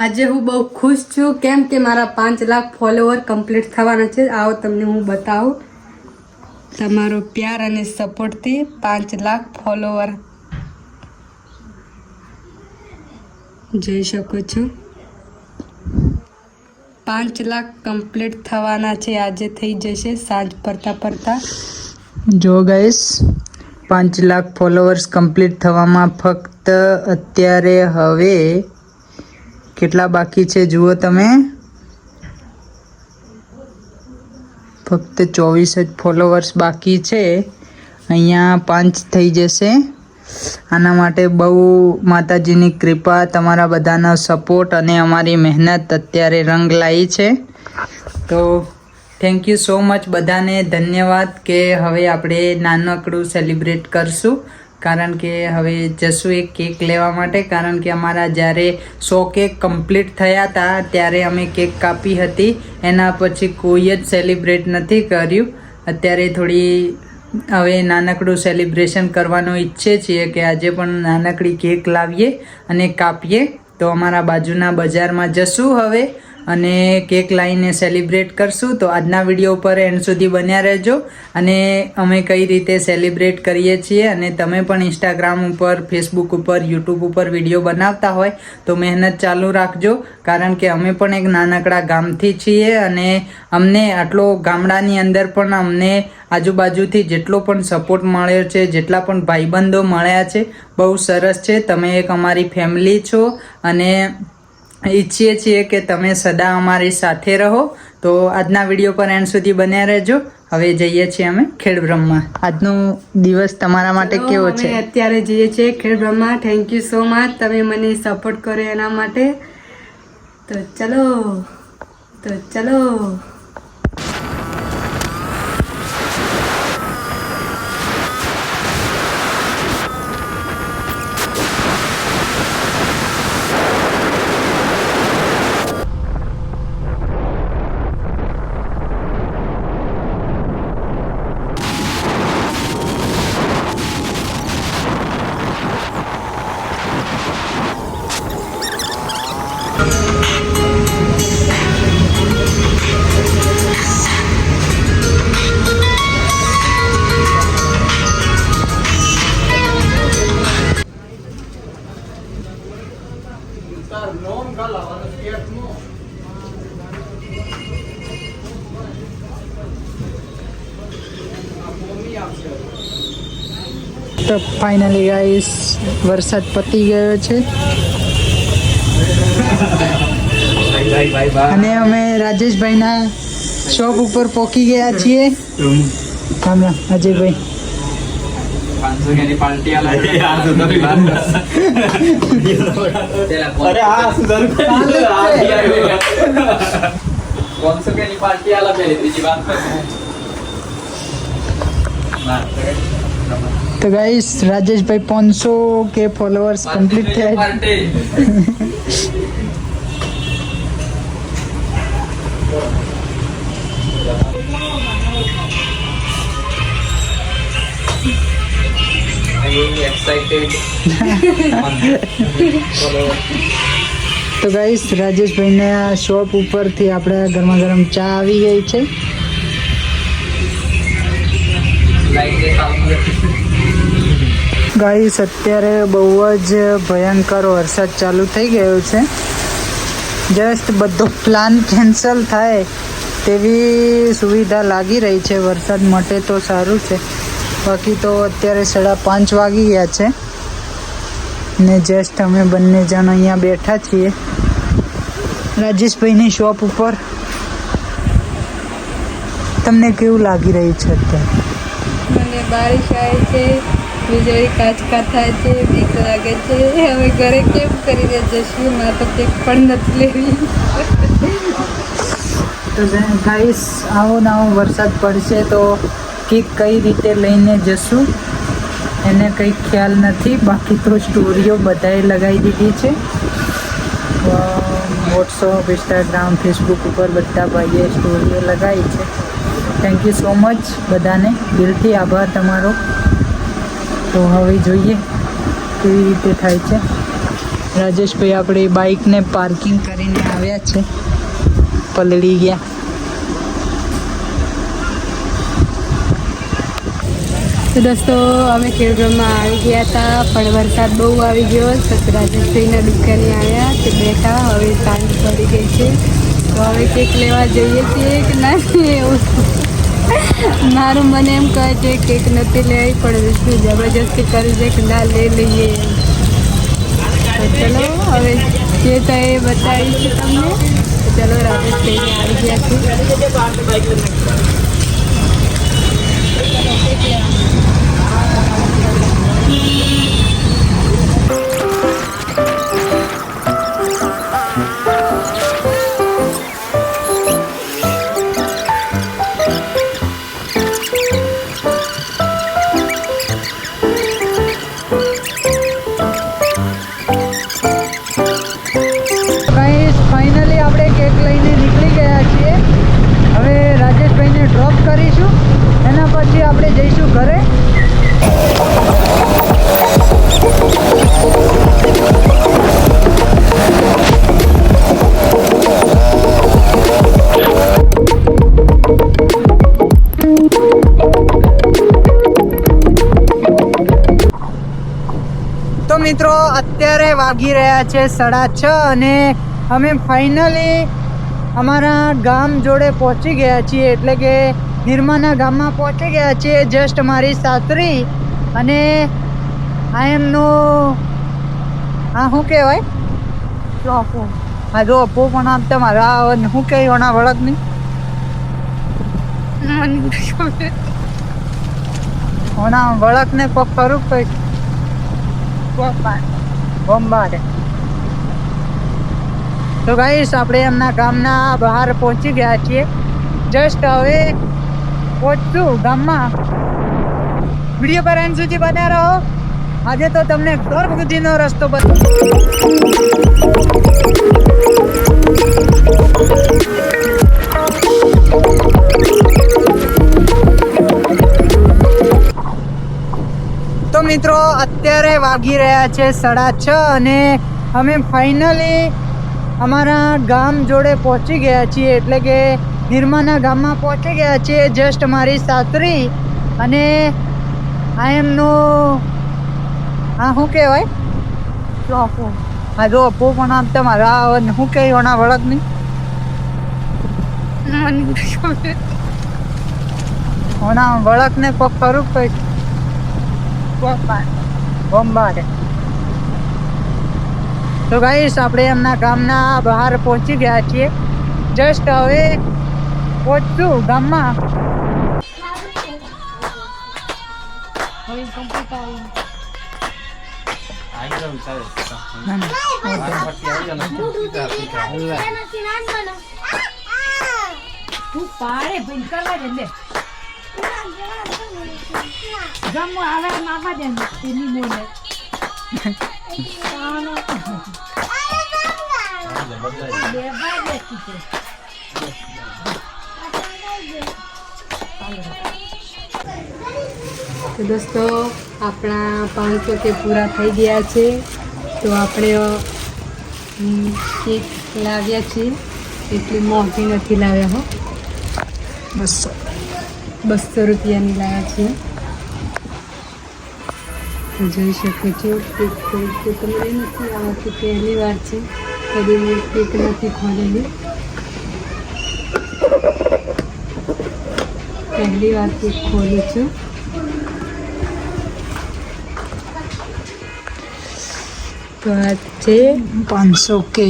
આજે હું બહુ ખુશ છું. કેમ કે મારા પાંચ લાખ ફોલોવર કમ્પ્લીટ થવાના છે. આવો તમને હું બતાવું. તમારો પ્યાર અને સપોર્ટથી પાંચ લાખ ફોલોવર જોઈ શકો છો. પાંચ લાખ કમ્પ્લીટ થવાના છે. આજે થઈ જશે સાંજ પડતા પડતા. જો ગઈશ પાંચ લાખ ફોલોવર્સ કમ્પ્લીટ થવામાં ફક્ત અત્યારે હવે કેટલા બાકી છે? જુઓ તમે. ફક્ત ચોવીસ જ ફોલોવર્સ બાકી છે. અહીંયા પાંચ થઈ જશે. આના માટે બહુ માતાજીની કૃપા, તમારા બધાનો સપોર્ટ અને અમારી મહેનત અત્યારે રંગ લાવી છે. તો થેન્ક યુ સો મચ બધાને. ધન્યવાદ કે હવે આપણે નાનકડું સેલિબ્રેટ કરશું. કારણ કે હવે જશું એક કેક લેવા માટે, કારણ કે અમારા જ્યારે સો કેક કમ્પ્લીટ થયા હતા, ત્યારે અમે કેક કાપી હતી. એના પછી કોઈ જ સેલિબ્રેટ નથી કર્યું. અત્યારે થોડી હવે નાનકડું સેલિબ્રેશન કરવાનું ઈચ્છે છીએ કે આજે પણ નાનકડી કેક લાવીએ અને કાપીએ. તો અમારા બાજુના બજારમાં જશું હવે અને કેક લાવીને સેલિબ્રેટ કરશું. તો આજના વીડિયો ઉપર એન્ડ સુધી બન્યા રહેજો અને અમે કઈ રીતે સેલિબ્રેટ કરીએ છીએ અને તમે પણ ઇન્સ્ટાગ્રામ ઉપર ફેસબુક ઉપર યુટ્યુબ ઉપર વીડિયો બનાવતા હોય તો મહેનત ચાલુ રાખજો. કારણ કે અમે પણ એક નાનકડા ગામથી છીએ અને અમને આટલો ગામડાની અંદર પણ અમને આજુબાજુથી જેટલો પણ સપોર્ટ મળ્યો છે, જેટલા પણ ભાઈબંધો મળ્યા છે, બહુ સરસ છે. તમે એક અમારી ફેમિલી છો અને ઈચ્છીએ છીએ કે તમે સદા અમારી સાથે રહો. તો આજના વીડિયો પર એન્ડ સુધી બન્યા રહેજો. હવે જઈએ છીએ અમે ખેડ બ્રહ્મા આજનો દિવસ તમારા માટે કેવો છે? અત્યારે જઈએ છીએ Khed Brahma thank you so much તમે મને સપોર્ટ કર્યો એના માટે. તો ચલો તો ચલો. તો ફાઇનલી ગાઈસ વરસાદ પતી ગયો છે. અને અમે રાજેશભાઈના શોપ ઉપર પહોંચી ગયા છીએ. રામ રામ અજયભાઈ. પાંચસો કે પાર્ટી અરે હા પાંચસો કે પાર્ટી આલા તો ગાઈસ રાજેશભાઈ પાંચસો કે ફોલોઅર્સ કમ્પ્લીટ થયા તો ગાઈસ રાજેશભાઈના શોપ ઉપરથી આપણે ગરમા ગરમ ચા આવી ગઈ છે. ગાઈસ અત્યારે બહુ જ ભયંકર વરસાદ ચાલુ થઈ ગયો છે. જસ્ટ બધો પ્લાન કેન્સલ થાય તેવી સુવિધા લાગી રહી છે વરસાદ માટે તો સારું છે. બાકી તો અત્યારે સાડા પાંચ વાગી ગયા છે. ને જસ્ટ અમે બંને જણ અહીંયા બેઠા છીએ. રાજેશભાઈની શોપ ઉપર. તમને કેવું લાગી રહ્યું છે અત્યારે? મને બારિશ આવે છે વીજળી કાચકા થાય છે બીક લાગે છે. હવે ઘરે કેમ કરીને જશું મારે તો કેક પણ નથી લેવી. તો ગાઈસ આવો ને આવો વરસાદ પડશે તો કેક કઈ રીતે લઈને જશું એને કંઈ ખ્યાલ નથી. બાકી તો સ્ટોરીઓ બધાએ લગાવી દીધી છે. વોટ્સઅપ, ઇન્સ્ટાગ્રામ, ફેસબુક ઉપર બધા ભાઈએ સ્ટોરીઓ લગાવી છે. થેન્ક યુ સો મચ બધાને. દિલથી આભાર તમારો. તો હવે જોઈએ કેવી રીતે થાય છે. રાજેશભાઈ, આપણે બાઇકને પાર્કિંગ કરીને આવ્યા છે. પલળી ગયા. તો દોસ્તો, અમે ખેડબ્રહ્મા આવી ગયા હતા પણ વરસાદ બહુ આવી ગયો તો રાજેશભાઈના દુકાને આવ્યા, તે બેઠા, હવે સાંજ પડી ગઈ છે. તો હવે કેક લેવા જઈએ છીએ કે ના એવું મારું મને એમ કહે છે, કેક નથી લેવી પણ વિષ્ણુ જબરજસ્તી કરી છે કે ના, લઈ લઈએ. ચલો, હવે જે થાય એ બતાવીશ તમને. ચલો રાજેશભાઈને આવી ગયા છે અત્યારે વાગી રહ્યા છે સાડા છ અને અમે ફાઇનલી અમારા ગામ જોડે પહોંચી ગયા છીએ. એટલે કે નિર્માના ગામમાં પહોંચી ગયા છીએ જસ્ટ મારી સાસરી અને આ એમનો હા શું કહેવાય? ચોપો હા જો અપો પણ આમ તમારા આ શું કહેવાય ઓના નહીં ઓના વળક ને કોક ખરું કઈ બોમ્બાડ તો ગાઈસ આપણે એમના ગામના બહાર પહોંચી ગયા છીએ. જસ્ટ હવે પહોંચશું ગામમાં. વીડિયો પર એન્ડ સુધી બન્યા રહો. આજે તો તમને ઘર સુધીનો રસ્તો બતાવ મિત્રો અત્યારે વાગી રહ્યા છે સાડા છ અને અમે ફાઇનલી અમારા ગામ જોડે પહોંચી ગયા છીએ. એટલે કે નિર્માના ગામમાં પહોંચી ગયા છીએ જસ્ટ મારી સાસરી અને આ એમનો હા શું કહેવાય? ચોપો. હા જો અપો પણ આમ તમારા શું કહેવાય ઓના વળગ નહીં. ઓના વળક ને કોક ખરું કઈ બોમ્બાડ તો ગાઈશ આપણે એમના ગામના બહાર પહોંચી ગયા છીએ. જસ્ટ હવે પહોંચશું ગામમાં. તું પાડે ભાઈ કરવા દે લે જમવા આવે મામા દે તેની દે તું તો દોસ્તો આપણા પાંચસો કે પૂરા થઈ ગયા છે. તો આપણે કેક લાવ્યા છીએ. એટલી મોંઘી નથી લાવ્યા હો. બસો. બસો રૂપિયાની લાયા છીએ જોઈ શકો છો કેક તો- તમને નથી આવડતું પહેલી વાર છે કદી મેં કેક નથી ખોલેલી. પહેલી વાર કેક ખોલું છું. તો આ છે પાંચસો કે.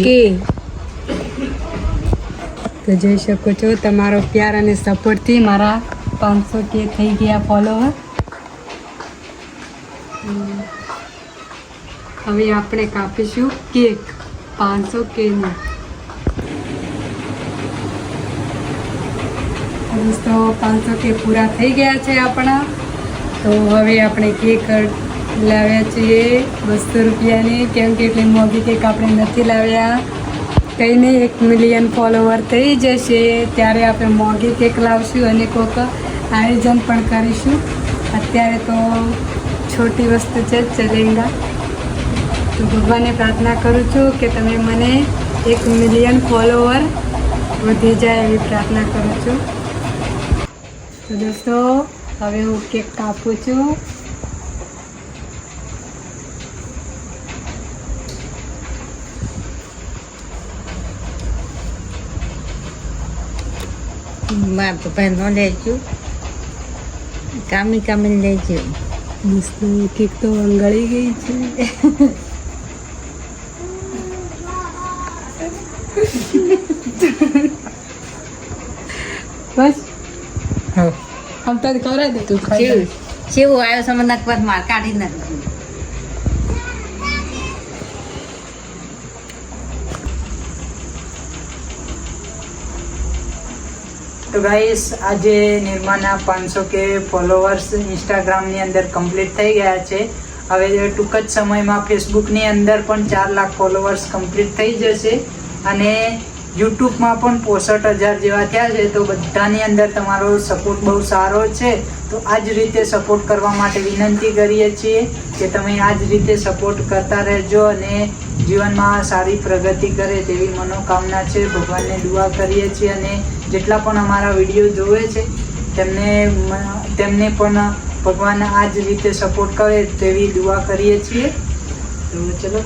તો જોઈ શકો છો તમારો પ્યાર અને સપોર્ટથી મારા પાંચસો કે થઈ ગયા ફોલોવર હવે આપણે કાપીશું કેક. પાંચસો કેનું દોસ્તો, પાંચસો કે પૂરા થઈ ગયા છે આપણા. તો હવે આપણે કેક લાવ્યા છીએ બસો રૂપિયાની. કેમ કે એટલી મોંઘી કેક આપણે નથી લાવ્યા. કંઈ નહીં એક મિલિયન ફોલોવર થઈ જશે. ત્યારે આપણે મોંઘી કેક લાવશું અને કોઈક આયોજન પણ કરીશું. અત્યારે તો છોટી વસ્તુ છે ચલેંગા. તો ભગવાનને પ્રાર્થના કરું છું કે તમે મને એક મિલિયન ફોલોવર વધી જાય એવી પ્રાર્થના કરું છું. તો દોસ્તો, હવે હું કેક કાપું છું. મારા પપ્પા નો લેજો કામી કામી લેજો મસ્ત કેક તો અંગળી ગઈ છે. બસ. હો આમ તો ખવડાવી દે તું કેવું આવ્યો સમજ મને નકવત માર કાઢી નથી તો ગાઈસ આજે નિર્માના પાંચસો કે ફોલોવર્સ ઇન્સ્ટાગ્રામની અંદર કમ્પ્લીટ થઈ ગયા છે. હવે ટૂંક જ સમયમાં ફેસબુકની અંદર પણ ચાર લાખ ફોલોવર્સ કમ્પ્લીટ થઈ જશે. અને યુટ્યુબમાં પણ પોસઠ હજાર જેવા થયા છે, તો બધાની અંદર તમારો સપોર્ટ બહુ સારો છે. તો આ જ રીતે સપોર્ટ કરવા માટે વિનંતી કરીએ છીએ કે તમે આ જ રીતે સપોર્ટ કરતા રહેજો અને જીવનમાં સારી પ્રગતિ કરે તેવી મનોકામના છે. ભગવાનને દુઆ કરીએ છીએ અને જેટલા પણ અમારા વીડિયો જોવે છે, તેમને તેમને પણ ભગવાન આ જ રીતે સપોર્ટ કરે તેવી દુઆ કરીએ છીએ. તો ચલો.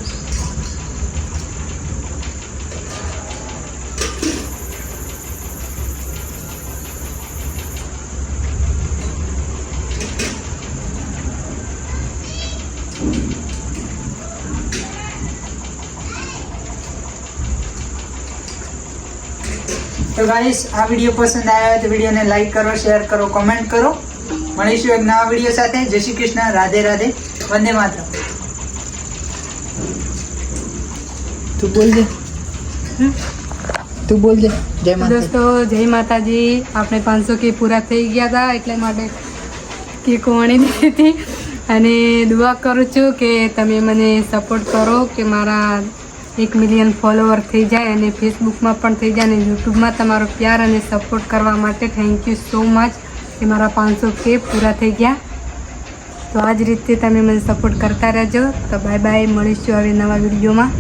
તો ગાઈસ આ વીડિયો પસંદ આવ્યો હોય તો વિડીયોને લાઈક કરો શેર કરો કોમેન્ટ કરો. મળીશું એક નવા વીડિયો સાથે. જય શ્રી કૃષ્ણ. રાધે રાધે. વંદે માત્ર તું બોલ દે. તું બોલ દે. જય માતા દોસ્તો જય માતાજી. આપણે પાંચસો કે પૂરા થઈ ગયા હતા એટલે માટે કેક વણી દીધી હતી અને દુઆ કરું છું કે તમે મને સપોર્ટ કરો કે મારા એક મિલિયન ફોલોવર થઈ જાય અને ફેસબુકમાં પણ થઈ જાય અને યુટ્યુબમાં તમારો પ્યાર અને સપોર્ટ કરવા માટે થેન્ક યુ સો મચ કે મારા પાંચસો કે પૂરા થઈ ગયા. તો આ જ રીતે તમે મને સપોર્ટ કરતા રહેજો. તો બાય બાય મળીશું હવે નવા વિડીયોમાં.